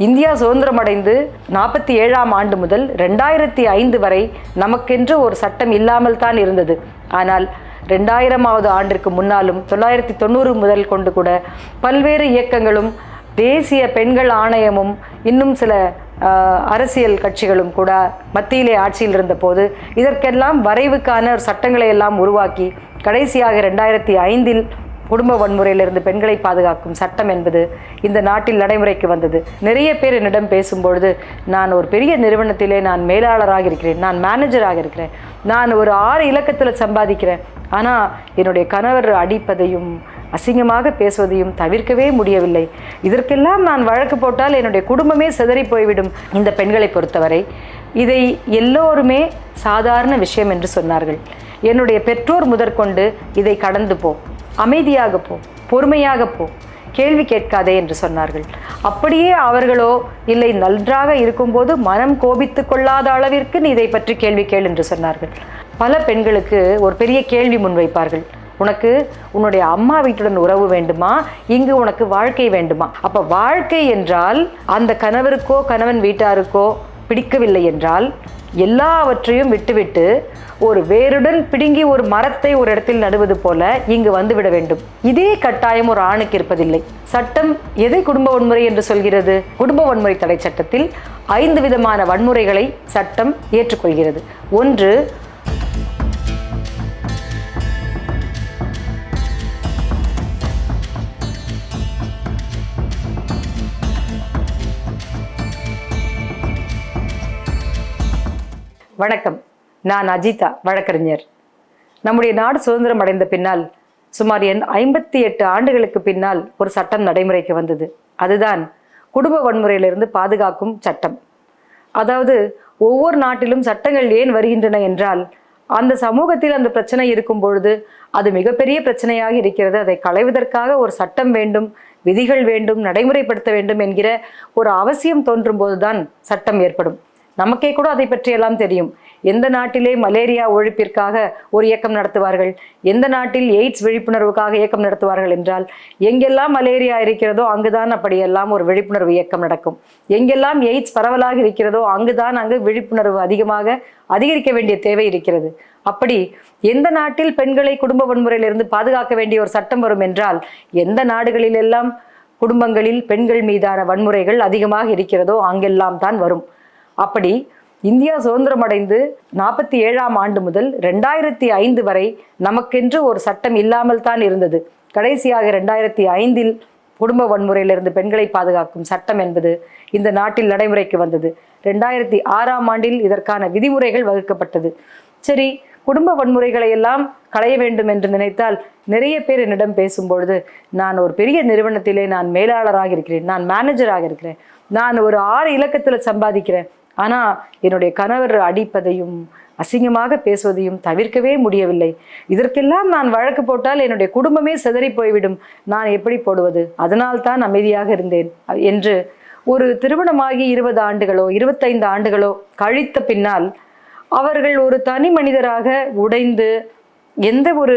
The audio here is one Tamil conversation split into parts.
இந்தியா சுதந்திரம் அடைந்து நாற்பத்தி ஏழாம் ஆண்டு முதல் ரெண்டாயிரத்தி ஐந்து வரை நமக்கென்று ஒரு சட்டம் இல்லாமல் தான் இருந்தது. ஆனால் ரெண்டாயிரமாவது ஆண்டிற்கு முன்னாலும் தொள்ளாயிரத்தி தொண்ணூறு முதல் கொண்டு கூட பல்வேறு இயக்கங்களும் தேசிய பெண்கள் ஆணையமும் இன்னும் சில அரசியல் கட்சிகளும் கூட மத்தியிலே ஆட்சியில் இருந்தபோது இதற்கெல்லாம் வரைவுக்கான ஒரு சட்டங்களை எல்லாம் உருவாக்கி கடைசியாக ரெண்டாயிரத்தி ஐந்தில் குடும்ப வன்முறையிலிருந்து பெண்களை பாதுகாக்கும் சட்டம் என்பது இந்த நாட்டில் நடைமுறைக்கு வந்தது. நிறைய பேர் என்னிடம் பேசும்பொழுது நான் ஒரு பெரிய நிறுவனத்திலே நான் மேலாளராக இருக்கிறேன் நான் மேனேஜராக இருக்கிறேன் நான் ஒரு ஆறு இலக்கத்தில் சம்பாதிக்கிறேன். ஆனால் என்னுடைய கணவர் அடிப்பதையும் அசிங்கமாக பேசுவதையும் தவிர்க்கவே முடியவில்லை. இதற்கெல்லாம் நான் வழக்கு போட்டால் என்னுடைய குடும்பமே சிதறி போய்விடும் இந்த பெண்களை பொறுத்தவரை. இதை எல்லோருமே சாதாரண விஷயம் என்று சொன்னார்கள். என்னுடைய பெற்றோர் முதற்கொண்டு இதை கடந்து போ. அமைதியாக போ பொறுமையாக போ கேள்வி கேட்காதே என்று சொன்னார்கள். அப்படியே அவர்களோ இல்லை நன்றாக இருக்கும்போது மனம் கோபித்து கொள்ளாத அளவிற்கு நீ இதை பற்றி கேள்வி கேள் என்று சொன்னார்கள். பல பெண்களுக்கு ஒரு பெரிய கேள்வி முன்வைப்பார்கள் உனக்கு உன்னுடைய அம்மா வீட்டுடன் உறவு வேண்டுமா? இங்கு உனக்கு வாழ்க்கை வேண்டுமா? அப்போ வாழ்க்கை என்றால் அந்த கணவருக்கோ கணவன் வீட்டாருக்கோ பிடிக்கவில்லை என்றால் எல்லாவற்றையும் விட்டுவிட்டு ஒரு வேருடன் பிடுங்கி ஒரு மரத்தை ஒரு இடத்தில் நடுவது போல இங்கு வந்துவிட வேண்டும். இதே கட்டாயம் ஒரு ஆணுக்கு இருப்பதில்லை. சட்டம் எதை குடும்ப வன்முறை என்று சொல்கிறது? குடும்ப வன்முறை தடை சட்டத்தில் ஐந்து விதமான வன்முறைகளை சட்டம் ஏற்றுக்கொள்கிறது. ஒன்று வணக்கம். நான் அஜிதா வழக்கறிஞர். நம்முடைய நாடு சுதந்திரம் அடைந்த பின்னால் சுமார் என் ஐம்பத்தி எட்டு ஆண்டுகளுக்கு பின்னால் ஒரு சட்டம் நடைமுறைக்கு வந்தது. அதுதான் குடும்ப வன்முறையிலிருந்து பாதுகாக்கும் சட்டம். அதாவது ஒவ்வொரு நாட்டிலும் சட்டங்கள் ஏன் வருகின்றன என்றால் அந்த சமூகத்தில் அந்த பிரச்சனை இருக்கும் பொழுது அது மிகப்பெரிய பிரச்சனையாக இருக்கிறது. அதை களைவதற்காக ஒரு சட்டம் வேண்டும் விதிகள் வேண்டும் நடைமுறைப்படுத்த வேண்டும் என்கிற ஒரு அவசியம் தோன்றும் போதுதான் சட்டம் ஏற்படும். நமக்கே கூட அதை பற்றியெல்லாம் தெரியும். எந்த நாட்டிலே மலேரியா ஒழிப்பிற்காக ஒரு இயக்கம் நடத்துவார்கள்? எந்த நாட்டில் எய்ட்ஸ் விழிப்புணர்வுக்காக இயக்கம் நடத்துவார்கள் என்றால் எங்கெல்லாம் மலேரியா இருக்கிறதோ அங்குதான் அப்படியெல்லாம் ஒரு விழிப்புணர்வு இயக்கம் நடக்கும். எங்கெல்லாம் எய்ட்ஸ் பரவலாக இருக்கிறதோ அங்குதான் அங்கு விழிப்புணர்வு அதிகமாக அதிகரிக்க வேண்டிய தேவை இருக்கிறது. அப்படி எந்த நாட்டில் பெண்களை குடும்ப வன்முறையிலிருந்து பாதுகாக்க வேண்டிய ஒரு சட்டம் வரும் என்றால் எந்த நாடுகளிலெல்லாம் குடும்பங்களில் பெண்கள் மீதான வன்முறைகள் அதிகமாக இருக்கிறதோ அங்கெல்லாம் தான் வரும். அப்படி இந்தியா சுதந்திரம் அடைந்து நாற்பத்தி ஏழாம் ஆண்டு முதல் ரெண்டாயிரத்தி ஐந்து வரை நமக்கென்று ஒரு சட்டம் இல்லாமல் தான் இருந்தது. கடைசியாக ரெண்டாயிரத்தி ஐந்தில் குடும்ப வன்முறையிலிருந்து பெண்களை பாதுகாக்கும் சட்டம் என்பது இந்த நாட்டில் நடைமுறைக்கு வந்தது. ரெண்டாயிரத்தி ஆறாம் ஆண்டில் இதற்கான விதிமுறைகள் வகுக்கப்பட்டது. சரி குடும்ப வன்முறைகளை எல்லாம் களைய வேண்டும் என்று நினைத்தால் நிறைய பேர் என்னிடம் பேசும்பொழுது நான் ஒரு பெரிய நிறுவனத்திலே நான் மேலாளராக இருக்கிறேன் நான் மேனேஜராக இருக்கிறேன் நான் ஒரு ஆறு இலக்கத்தில் சம்பாதிக்கிறேன் ஆனால் என்னுடைய கணவர் அடிப்பதையும் அசிங்கமாக பேசுவதையும் தவிர்க்கவே முடியவில்லை. இதற்கெல்லாம் நான் வழக்கு போட்டால் என்னுடைய குடும்பமே சிதறி போய்விடும். நான் எப்படி போடுவது? அதனால் தான் அமைதியாக இருந்தேன். என்று ஒரு திருமணமாகி இருபது ஆண்டுகளோ இருபத்தைந்து ஆண்டுகளோ கழித்த பின்னால் அவர்கள் ஒரு தனி மனிதராக உடைந்து எந்த ஒரு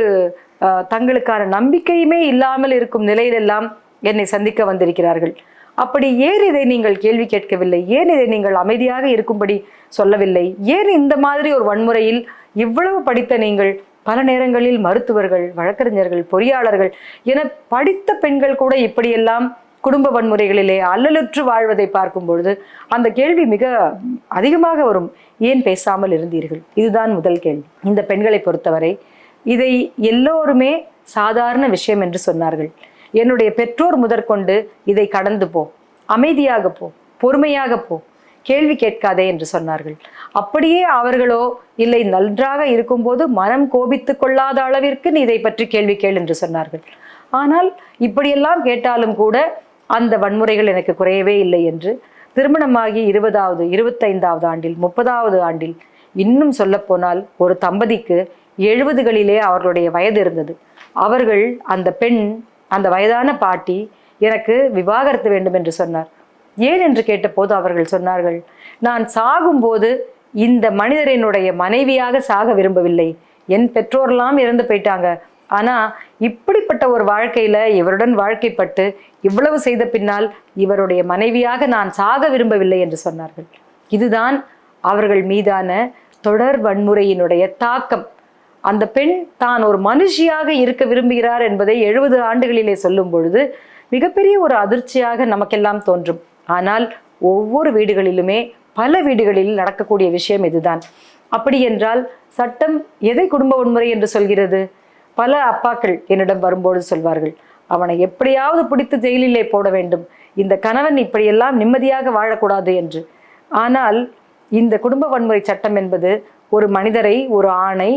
தங்களுக்கான நம்பிக்கையுமே இல்லாமல் இருக்கும் நிலையிலெல்லாம் என்னை சந்திக்க வந்திருக்கிறார்கள். அப்படி ஏன் இதை நீங்கள் கேள்வி கேட்கவில்லை? ஏன் இதை நீங்கள் அமைதியாக இருக்கும்படி சொல்லவில்லை? ஏன் இந்த மாதிரி ஒரு வன்முறையில் இவ்வளவு படித்த நீங்கள் பல நேரங்களில் மருத்துவர்கள் வழக்கறிஞர்கள் பொறியாளர்கள் என படித்த பெண்கள் கூட இப்படியெல்லாம் குடும்ப வன்முறைகளிலே அல்லலுற்று வாழ்வதை பார்க்கும் பொழுது அந்த கேள்வி மிக அதிகமாக வரும். ஏன் பேசாமல் இருந்தீர்கள்? இதுதான் முதல் கேள்வி. இந்த பெண்களை பொறுத்தவரை இதை எல்லோருமே சாதாரண விஷயம் என்று சொன்னார்கள். என்னுடைய பெற்றோர் முதற்கொண்டு இதை கடந்து போ. அமைதியாக போ. பொறுமையாக போ. கேள்வி கேட்காதே என்று சொன்னார்கள். அப்படியே அவர்களோ இல்லை நன்றாக இருக்கும்போது மனம் கோபித்து கொள்ளாத அளவிற்கு நீ இதை பற்றி கேள்வி கேள் என்று சொன்னார்கள். ஆனால் இப்படியெல்லாம் கேட்டாலும் கூட அந்த வன்முறைகள் எனக்கு குறையவே இல்லை என்று திருமணமாகி இருபதாவது இருபத்தைந்தாவது ஆண்டில் முப்பதாவது ஆண்டில் இன்னும் சொல்லப்போனால் ஒரு தம்பதிக்கு எழுபதுகளிலே அவர்களுடைய வயது இருந்தது. அவர்கள் அந்த பெண் அந்த வயதான பாட்டி எனக்கு விவாகரத்து வேண்டும் என்று சொன்னார். ஏன் என்று கேட்டபோது அவர்கள் சொன்னார்கள் நான் சாகும்போது இந்த மனிதரினுடைய மனைவியாக சாக விரும்பவில்லை. என் பெற்றோர்லாம் இறந்து போயிட்டாங்க. ஆனா இப்படிப்பட்ட ஒரு வாழ்க்கையில இவருடன் வாழ்க்கைப்பட்டு இவ்வளவு செய்த பின்னால் இவருடைய மனைவியாக நான் சாக விரும்பவில்லை என்று சொன்னார்கள். இதுதான் அவர்கள் மீதான தொடர் வன்முறையினுடைய தாக்கம். அந்த பெண் தான் ஒரு மனுஷியாக இருக்க விரும்புகிறார் என்பதை எழுபது ஆண்டுகளிலே சொல்லும் பொழுது மிகப்பெரிய ஒரு அதிர்ச்சியாக நமக்கெல்லாம் தோன்றும். ஆனால் ஒவ்வொரு வீடுகளிலுமே பல வீடுகளில் நடக்கக்கூடிய விஷயம் இதுதான். அப்படி என்றால் சட்டம் எதை குடும்ப வன்முறை என்று சொல்கிறது? பல அப்பாக்கள் என்னிடம் வரும்போது சொல்வார்கள் அவனை எப்படியாவது பிடித்து ஜெயிலிலே போட வேண்டும். இந்த கணவன் இப்படியெல்லாம் நிம்மதியாக வாழக்கூடாது என்று. ஆனால் இந்த குடும்ப வன்முறை சட்டம் என்பது ஒரு மனிதரை ஒரு ஆணை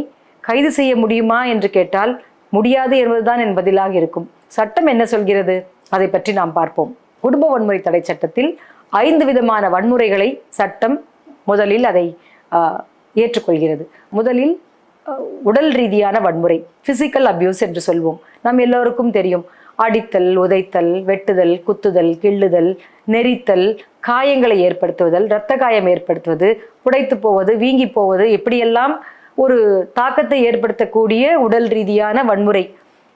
கைது செய்ய முடியுமா என்று கேட்டால் முடியாது என்பதுதான் என் பதிலாக இருக்கும். சட்டம் என்ன சொல்கிறது? அதை பற்றி நாம் பார்ப்போம். குடும்ப வன்முறை தடை சட்டத்தில் ஐந்து விதமான வன்முறைகளை சட்டம் முதலில் அதை ஏற்றுக்கொள்கிறது. முதலில் உடல் ரீதியான வன்முறை பிசிக்கல் அபியூஸ் என்று சொல்வோம். நம் எல்லோருக்கும் தெரியும். அடித்தல் உதைத்தல் வெட்டுதல் குத்துதல் கிள்ளுதல் நெரித்தல் காயங்களை ஏற்படுத்துவதல் இரத்த காயம் ஏற்படுத்துவது புடைத்து போவது வீங்கி போவது இப்படியெல்லாம் ஒரு தாக்கத்தை ஏற்படுத்தக்கூடிய உடல் ரீதியான வன்முறை.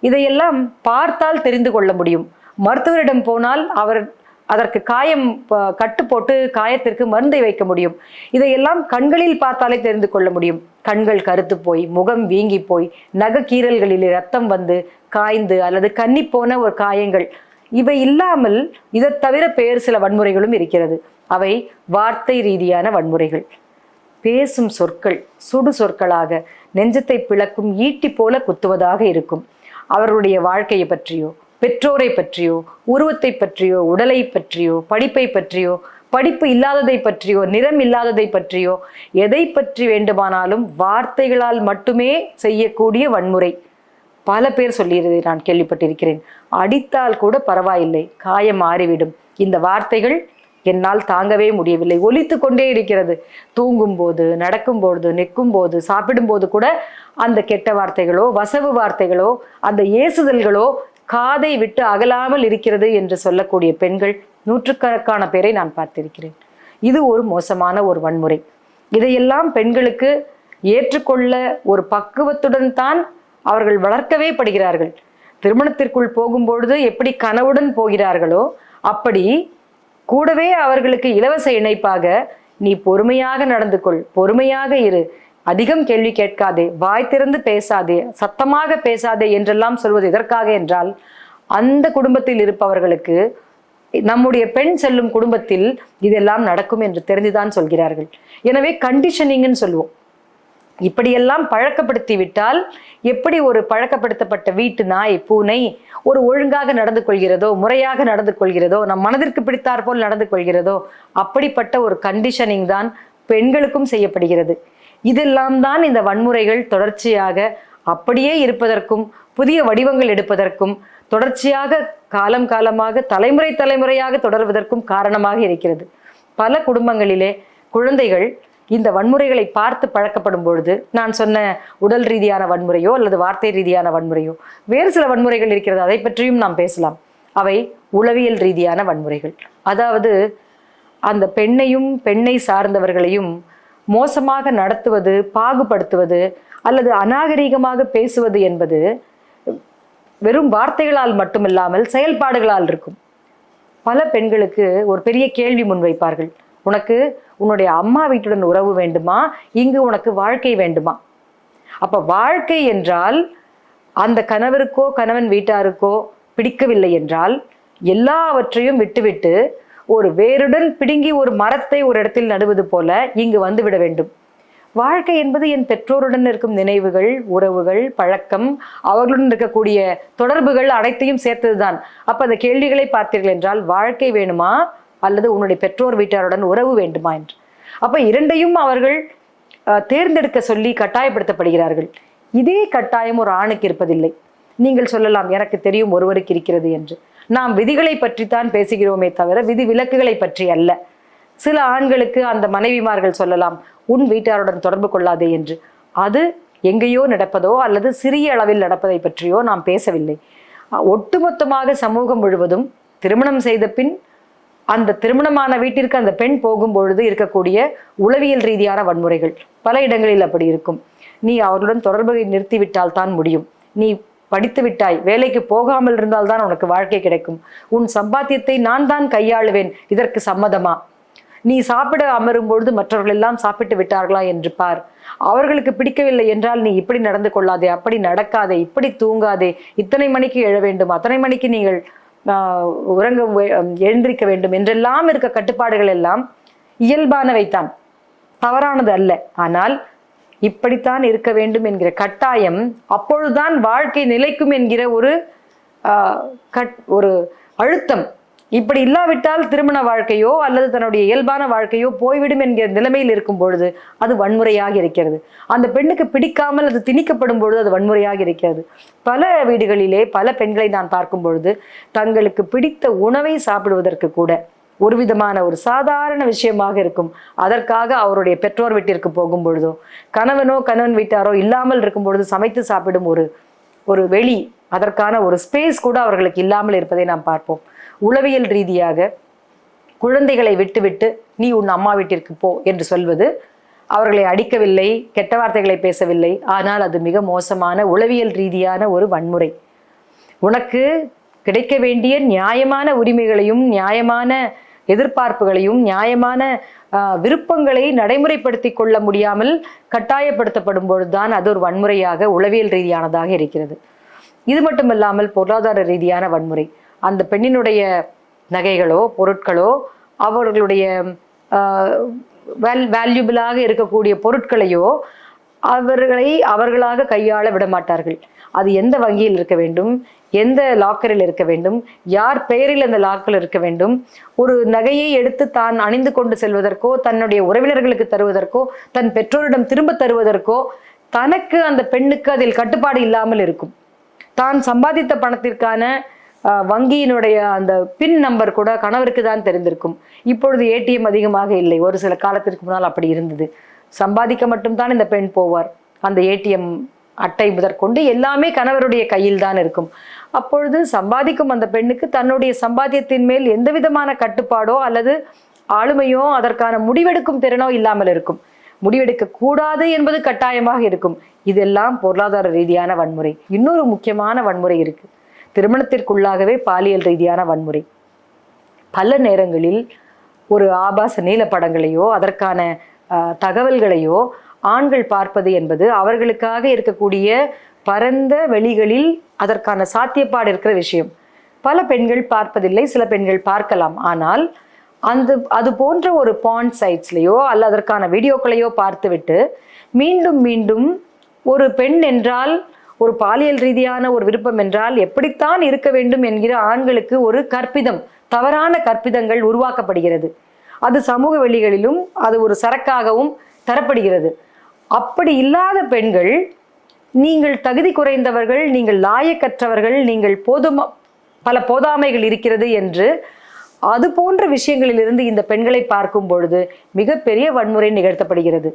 இதையெல்லாம் பார்த்தால் தெரிந்து கொள்ள முடியும். மருத்துவரிடம் போனால் அவர் அதற்கு காயம் கட்டு போட்டு காயத்திற்கு மருந்தை வைக்க முடியும். இதையெல்லாம் கண்களில் பார்த்தாலே தெரிந்து கொள்ள முடியும். கண்கள் கருத்து போய் முகம் வீங்கி போய் நகக்கீரல்களில் ரத்தம் வந்து காய்ந்து அல்லது கன்னி போன ஒரு காயங்கள். இவை இல்லாமல் இதை தவிர வேறு சில வன்முறைகளும் இருக்கிறது. அவை வார்த்தை ரீதியான வன்முறைகள். பேசும் சொற்கள் சுடு சொற்களாக நெஞ்சத்தை பிளக்கும் ஈட்டி போல குத்துவதாக இருக்கும். அவர்களுடைய வாழ்க்கையை பற்றியோ பெற்றோரை பற்றியோ உருவத்தை பற்றியோ உடலை பற்றியோ படிப்பை பற்றியோ படிப்பு இல்லாததை பற்றியோ நிறம் இல்லாததை பற்றியோ எதை பற்றி வேண்டுமானாலும் வார்த்தைகளால் மட்டுமே செய்யக்கூடிய வன்முறை. பல பேர் சொல்லியதை நான் கேள்விப்பட்டிருக்கிறேன். அடித்தால் கூட பரவாயில்லை காயம் மாறிவிடும். இந்த வார்த்தைகள் என்னால் தாங்கவே முடியவில்லை. ஒலித்து கொண்டே இருக்கிறது. தூங்கும்போது நடக்கும்போது நிற்கும்போது சாப்பிடும்போது கூட அந்த கெட்ட வார்த்தைகளோ வசவு வார்த்தைகளோ அந்த ஏசுதல்களோ காதை விட்டு அகலாமல் இருக்கிறது என்று சொல்லக்கூடிய பெண்கள் நூற்றுக்கணக்கான பேரை நான் பார்த்திருக்கிறேன். இது ஒரு மோசமான ஒரு வன்முறை. இதையெல்லாம் பெண்களுக்கு ஏற்றுக்கொள்ள ஒரு பக்குவத்துடன் தான் அவர்கள் வளர்க்கவே படுகிறார்கள். திருமணத்திற்குள் போகும்பொழுது எப்படி கனவுடன் போகிறார்களோ அப்படி கூடவே அவர்களுக்கு இலவச இணைப்பாக நீ பொறுமையாக நடந்து கொள் பொறுமையாக இரு. அதிகம் கேள்வி கேட்காதே வாய் திறந்து பேசாதே சத்தமாக பேசாதே என்றெல்லாம் சொல்வது எதற்காக என்றால் அந்த குடும்பத்தில் இருப்பவர்களுக்கு நம்முடைய பெண் செல்லும் குடும்பத்தில் இதெல்லாம் நடக்கும் என்று தெரிந்துதான் சொல்கிறார்கள். எனவே கண்டிஷனிங்னு சொல்லுவோம். இப்படியெல்லாம் பழக்கப்படுத்தி விட்டால் எப்படி ஒரு பழக்கப்படுத்தப்பட்ட வீட்டு நாய் பூனை ஒரு ஒழுங்காக நடந்து கொள்கிறதோ முறையாக நடந்து கொள்கிறதோ நம் மனதிற்கு பிடித்தார் போல் நடந்து கொள்கிறதோ அப்படிப்பட்ட ஒரு கண்டிஷனிங் தான் பெண்களுக்கும் செய்யப்படுகிறது. இதெல்லாம் தான் இந்த வன்முறைகள் தொடர்ச்சியாக அப்படியே இருப்பதற்கும் புதிய வடிவங்கள் எடுப்பதற்கும் தொடர்ச்சியாக காலம் காலமாக தலைமுறை தலைமுறையாக தொடர்வதற்கும் காரணமாக இருக்கிறது. பல குடும்பங்களிலே குழந்தைகள் இந்த வன்முறைகளை பார்த்து பழக்கப்படும் பொழுது நான் சொன்ன உடல் ரீதியான வன்முறையோ அல்லது வார்த்தை ரீதியான வன்முறையோ வேறு சில வன்முறைகள் இருக்கிறது. அதை பற்றியும் நாம் பேசலாம். அவை உளவியல் ரீதியான வன்முறைகள். அதாவது அந்த பெண்ணையும் பெண்ணை சார்ந்தவர்களையும் மோசமாக நடத்துவது பாகுபடுத்துவது அல்லது அநாகரீகமாக பேசுவது என்பது வெறும் வார்த்தைகளால் மட்டுமில்லாமல் செயல்பாடுகளால் இருக்கும். பல பெண்களுக்கு ஒரு பெரிய கேள்வி முன்வைப்பார்கள். உனக்கு உன்னுடைய அம்மா வீட்டுடன் உறவு வேண்டுமா? இங்கு உனக்கு வாழ்க்கை வேண்டுமா? அப்போ வாழ்க்கை என்றால் அந்த கணவருக்கோ கணவன் வீட்டாருக்கோ பிடிக்கவில்லை என்றால் எல்லாவற்றையும் விட்டுவிட்டு ஒரு வேருடன் பிடுங்கி ஒரு மரத்தை ஒரு இடத்தில் நடுவது போல இங்கு வந்து விட வேண்டும். வாழ்க்கை என்பது என் பெற்றோருடன் இருக்கும் நினைவுகள் உறவுகள் பழக்கம் அவர்களுடன் இருக்கக்கூடிய தொடர்புகள் அனைத்தையும் சேர்த்ததுதான். அப்ப அந்த கேள்விகளை பார்த்தீர்கள் என்றால் வாழ்க்கை வேணுமா? அல்லது உன்னுடைய பெற்றோர் வீட்டாருடன் உறவு வேண்டுமா என்று. அப்போ இரண்டையும் அவர்கள் தேர்ந்தெடுக்க சொல்லி கட்டாயப்படுத்தப்படுகிறார்கள். இதே கட்டாயம் ஒரு ஆணுக்கு இருப்பதில்லை. நீங்கள் சொல்லலாம் எனக்கு தெரியும் ஒருவருக்கு இருக்கிறது என்று. நாம் விதிகளை பற்றித்தான் பேசுகிறோமே தவிர விதி விலக்குகளை பற்றி அல்ல. சில ஆண்களுக்கு அந்த மனைவிமார்கள் சொல்லலாம் உன் வீட்டாருடன் தொடர்பு கொள்ளாதே என்று. அது எங்கேயோ நடப்பதோ அல்லது சிறிய அளவில் நடப்பதை பற்றியோ நாம் பேசவில்லை. ஒட்டுமொத்தமாக சமூகம் முழுவதும் திருமணம் செய்த பின் அந்த திருமணமான வீட்டிற்கு அந்த பெண் போகும்பொழுது இருக்கக்கூடிய உளவியல் ரீதியான வன்முறைகள். பல இடங்களில் அப்படி இருக்கும். நீ அவர்களுடன் தொடர்பை நிறுத்திவிட்டால் தான் முடியும். நீ படித்து விட்டாய். வேலைக்கு போகாமல் இருந்தால் தான் உனக்கு வாழ்க்கை கிடைக்கும். உன் சம்பாத்தியத்தை நான் தான் கையாளுவேன். இதற்கு சம்மதமா? நீ சாப்பிட அமரும் பொழுது மற்றவர்கள் எல்லாம் சாப்பிட்டு விட்டார்களா என்று பார். அவர்களுக்கு பிடிக்கவில்லை என்றால் நீ இப்படி நடந்து கொள்ளாதே. அப்படி நடக்காதே. இப்படி தூங்காதே. இத்தனை மணிக்கு எழ வேண்டும். அத்தனை மணிக்கு நீங்கள் உறங்க எழுந்திருக்க வேண்டும் என்றெல்லாம் இருக்க கட்டுப்பாடுகள் எல்லாம் இயல்பானவைத்தான். தவறானது அல்ல. ஆனால் இப்படித்தான் இருக்க வேண்டும் என்கிற கட்டாயம் அப்பொழுதுதான் வாழ்க்கை நிலைக்கும் என்கிற ஒரு கட் ஒரு அழுத்தம் இப்படி இல்லாவிட்டால் திருமண வாழ்க்கையோ அல்லது தன்னுடைய இயல்பான வாழ்க்கையோ போய்விடும் என்கிற நிலைமையில் இருக்கும் பொழுது அது வன்முறையாக இருக்கிறது. அந்த பெண்ணுக்கு பிடிக்காமல் அது திணிக்கப்படும் பொழுது அது வன்முறையாக இருக்கிறது. பல வீடுகளிலே பல பெண்களை நான் பார்க்கும் பொழுது தங்களுக்கு பிடித்த உணவை சாப்பிடுவதற்கு கூட ஒரு விதமான ஒரு சாதாரண விஷயமாக இருக்கும். அதற்காக அவருடைய பெற்றோர் வீட்டிற்கு போகும் பொழுதோ கணவனோ கணவன் வீட்டாரோ இல்லாமல் இருக்கும் பொழுது சமைத்து சாப்பிடும் ஒரு ஒரு வெளி அதற்கான ஒரு ஸ்பேஸ் கூட அவர்களுக்கு இல்லாமல் இருப்பதை நாம் பார்ப்போம். உளவியல் ரீதியாக குழந்தைகளை விட்டுவிட்டு நீ உன் அம்மா வீட்டிற்கு போ என்று சொல்வது அவர்களை அடிக்கவில்லை கெட்ட வார்த்தைகளை பேசவில்லை. ஆனால் அது மிக மோசமான உளவியல் ரீதியான ஒரு வன்முறை. உனக்கு கிடைக்க வேண்டிய நியாயமான உரிமைகளையும் நியாயமான எதிர்பார்ப்புகளையும் நியாயமான விருப்பங்களை நடைமுறைப்படுத்தி கொள்ள முடியாமல் கட்டாயப்படுத்தப்படும் பொழுதுதான் அது ஒரு வன்முறையாக உளவியல் ரீதியானதாக இருக்கிறது. இது மட்டுமல்லாமல் பொருளாதார ரீதியான வன்முறை. அந்த பெண்ணினுடைய நகைகளோ பொருட்களோ அவர்களுடைய வேல் வேல்யூபிளாக இருக்கக்கூடிய பொருட்களையோ அவர்களை அவர்களாக கையாள விட மாட்டார்கள் அது எந்த வங்கியில் இருக்க வேண்டும்? எந்த லாக்கரில் இருக்க வேண்டும்? யார் பெயரில் அந்த லாக்கரில் இருக்க வேண்டும்? ஒரு நகையை எடுத்து தான் அணிந்து கொண்டு செல்வதற்கோ தன்னுடைய உறவினர்களுக்கு தருவதற்கோ தன் பெற்றோரிடம் திரும்ப தருவதற்கோ தனக்கு அந்த பெண்ணுக்கு அதில் கட்டுப்பாடு இல்லாமல் இருக்கும். தான் சம்பாதித்த பணத்திற்கான வங்கியினுடைய அந்த பின் நம்பர் கூட கணவருக்கு தான் தெரிந்திருக்கும். இப்பொழுது ஏடிஎம் அதிகமாக இல்லை. ஒரு சில காலத்திற்கு முன்னால் அப்படி இருந்தது. சம்பாதிக்க மட்டும்தான் இந்த பெண் போவார். அந்த ஏடிஎம் அட்டை முதற்கொண்டு எல்லாமே கணவருடைய கையில் தான் இருக்கும். அப்பொழுது சம்பாதிக்கும் அந்த பெண்ணுக்கு தன்னுடைய சம்பாத்தியத்தின் மேல் எந்த விதமான கட்டுப்பாடோ அல்லது ஆளுமையோ அதற்கான முடிவெடுக்கும் திறனோ இல்லாமல் இருக்கும். முடிவெடுக்க கூடாது என்பது கட்டாயமாக இருக்கும். இதெல்லாம் பொருளாதார ரீதியான வன்முறை. இன்னொரு முக்கியமான வன்முறை இருக்குது திருமணத்திற்குள்ளாகவே பாலியல் ரீதியான வன்முறை. பல நேரங்களில் ஒரு ஆபாச நீல படங்களையோ அதற்கான தகவல்களையோ ஆண்கள் பார்ப்பது என்பது அவர்களுக்காக இருக்கக்கூடிய பரந்த வெளிகளில் அதற்கான சாத்தியப்பாடு இருக்கிற விஷயம். பல பெண்கள் பார்ப்பதில்லை சில பெண்கள் பார்க்கலாம். ஆனால் அந்த அது போன்ற ஒரு பாண்ட் சைட்ஸ்லேயோ அல்ல அதற்கான வீடியோக்களையோ பார்த்துவிட்டு மீண்டும் மீண்டும் ஒரு பெண் என்றால் ஒரு பாலியல் ரீதியான ஒரு விருப்பம் என்றால் எப்படித்தான் இருக்க வேண்டும் என்கிற ஆண்களுக்கு ஒரு கற்பிதம் தவறான கற்பிதங்கள் உருவாக்கப்படுகிறது. அது சமூக வெளிகளிலும் அது ஒரு சரக்காகவும் தரப்படுகிறது. அப்படி இல்லாத பெண்கள் நீங்கள் தகுதி குறைந்தவர்கள் நீங்கள் லாயக்கற்றவர்கள் நீங்கள் போதுமா பல போதாமைகள் இருக்கிறது என்று அது போன்ற விஷயங்களிலிருந்து இந்த பெண்களை பார்க்கும் பொழுது மிகப்பெரிய வன்முறை நிகழ்த்தப்படுகிறது.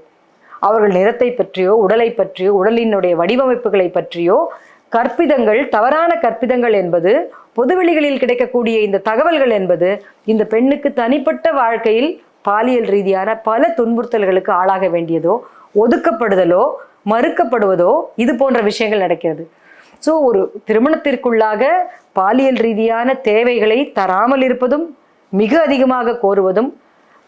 அவர்கள் நிறத்தை பற்றியோ உடலை பற்றியோ உடலினுடைய வடிவமைப்புகளை பற்றியோ கற்பிதங்கள் தவறான கற்பிதங்கள் என்பது பொதுவெளிகளில் கிடைக்கக்கூடிய இந்த தகவல்கள் என்பது இந்த பெண்ணுக்கு தனிப்பட்ட வாழ்க்கையில் பாலியல் ரீதியான பல துன்புறுத்தல்களுக்கு ஆளாக வேண்டியதோ ஒதுக்கப்படுதலோ மறுக்கப்படுவதோ இது போன்ற விஷயங்கள் நடக்கிறது. ஸோ ஒரு திருமணத்திற்குள்ளாக பாலியல் ரீதியான தேவைகளை தராமல் இருப்பதும் மிக அதிகமாக கோருவதும்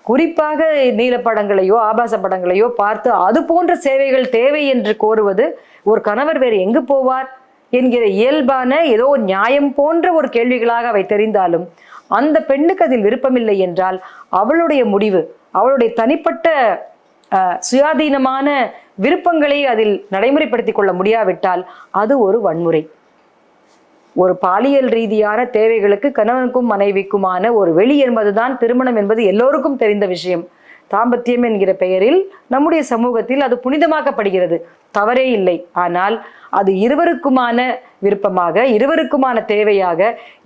குறிப்பாக நீலப்படங்களையோ ஆபாச படங்களையோ பார்த்து அது போன்ற சேவைகள் தேவை என்று கோருவது ஒரு கணவர் வேறு எங்கு போவார் என்கிற இயல்பான ஏதோ ஒரு நியாயம் போன்ற ஒரு கேள்விகளாக அவை தெரிந்தாலும் அந்த பெண்ணுக்கு அதில் விருப்பமில்லை என்றால் அவளுடைய முடிவு அவளுடைய தனிப்பட்ட சுயாதீனமான விருப்பங்களை அதில் நடைமுறைப்படுத்திக் கொள்ள முடியாவிட்டால் அது ஒரு வன்முறை. ஒரு பாலியல் ரீதியான தேவைகளுக்கு கணவனுக்கும் மனைவிக்குமான ஒரு வெளி என்பதுதான் திருமணம் என்பது எல்லோருக்கும் தெரிந்த விஷயம். தாம்பத்தியம் என்கிற பெயரில் நம்முடைய சமூகத்தில் அது புனிதமாக்கப்படுகிறது. தவறே இல்லை. ஆனால் அது இருவருக்குமான விருப்பமாக இருவருக்குமான தேவையாக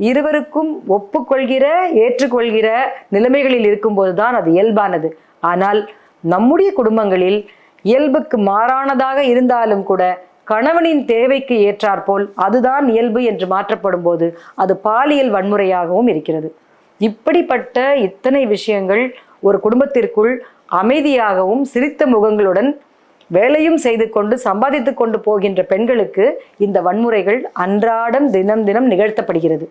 இருவருக்கும் ஒப்புக்கொள்கிற ஏற்றுக்கொள்கிற நிலைமைகளில் இருக்கும்போதுதான் அது இயல்பானது. ஆனால் நம்முடைய குடும்பங்களில் இயல்புக்கு மாறானதாக இருந்தாலும் கூட கணவனின் தேவைக்கு ஏற்றாற்போல் அதுதான் இயல்பு என்று மாற்றப்படும் போது அது பாலியல் வன்முறையாகவும் இருக்கிறது. இப்படிப்பட்ட இத்தனை விஷயங்கள் ஒரு குடும்பத்திற்குள் அமைதியாகவும் சிரித்த முகங்களுடன் வேலையும் செய்து கொண்டு சம்பாதித்து கொண்டு போகின்ற பெண்களுக்கு இந்த வன்முறைகள் அன்றாடம் தினம் தினம் நிகழ்த்தப்படுகிறது.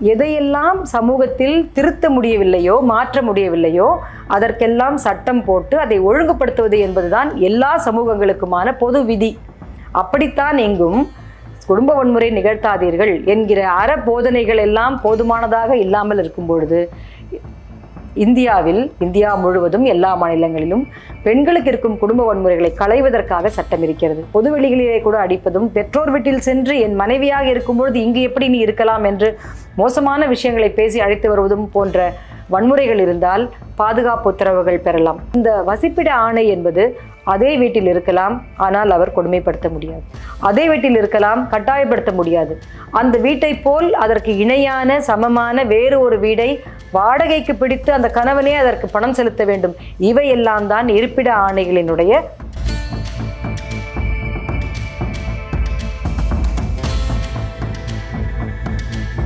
எதையெல்லாம் சமூகத்தில் திருத்த முடியவில்லையோ மாற்ற முடியவில்லையோ அதற்கெல்லாம் சட்டம் போட்டு அதை ஒழுங்குபடுத்துவது என்பதுதான் எல்லா சமூகங்களுக்குமான பொது விதி. அப்படித்தான் எங்கும் குடும்ப வன்முறை நிகழ்த்தாதீர்கள் என்கிற அற போதனைகள் எல்லாம் போதுமானதாக இல்லாமல் இருக்கும் பொழுது இந்தியாவில் இந்தியா முழுவதும் எல்லா மாநிலங்களிலும் பெண்களுக்கு இருக்கும் குடும்ப வன்முறைகளை களைவதற்காக சட்டம் இருக்கிறது. பொதுவெளிகளிலே கூட அடிப்பதும் பெற்றோர் வீட்டில் சென்று என் மனைவியாக இருக்கும்பொழுது இங்கு எப்படி நீ இருக்கலாம் என்று மோசமான விஷயங்களை பேசி அழைத்து வருவதும் போன்ற வன்முறைகள் இருந்தால் பாதுகாப்பு உத்தரவுகள் பெறலாம். இந்த வசிப்பிட ஆணை என்பது அதே வீட்டில் இருக்கலாம் ஆனால் அவர் கொடுமைப்படுத்த முடியாது. அதே வீட்டில் இருக்கலாம் கட்டாயப்படுத்த முடியாது. அந்த வீட்டை போல் அதற்கு இணையான சமமான வேறு ஒரு வீடை வாடகைக்கு பிடித்து அந்த கணவனே அதற்கு பணம் செலுத்த வேண்டும். இவையெல்லாம் தான் இருப்பிட ஆணைகளினுடைய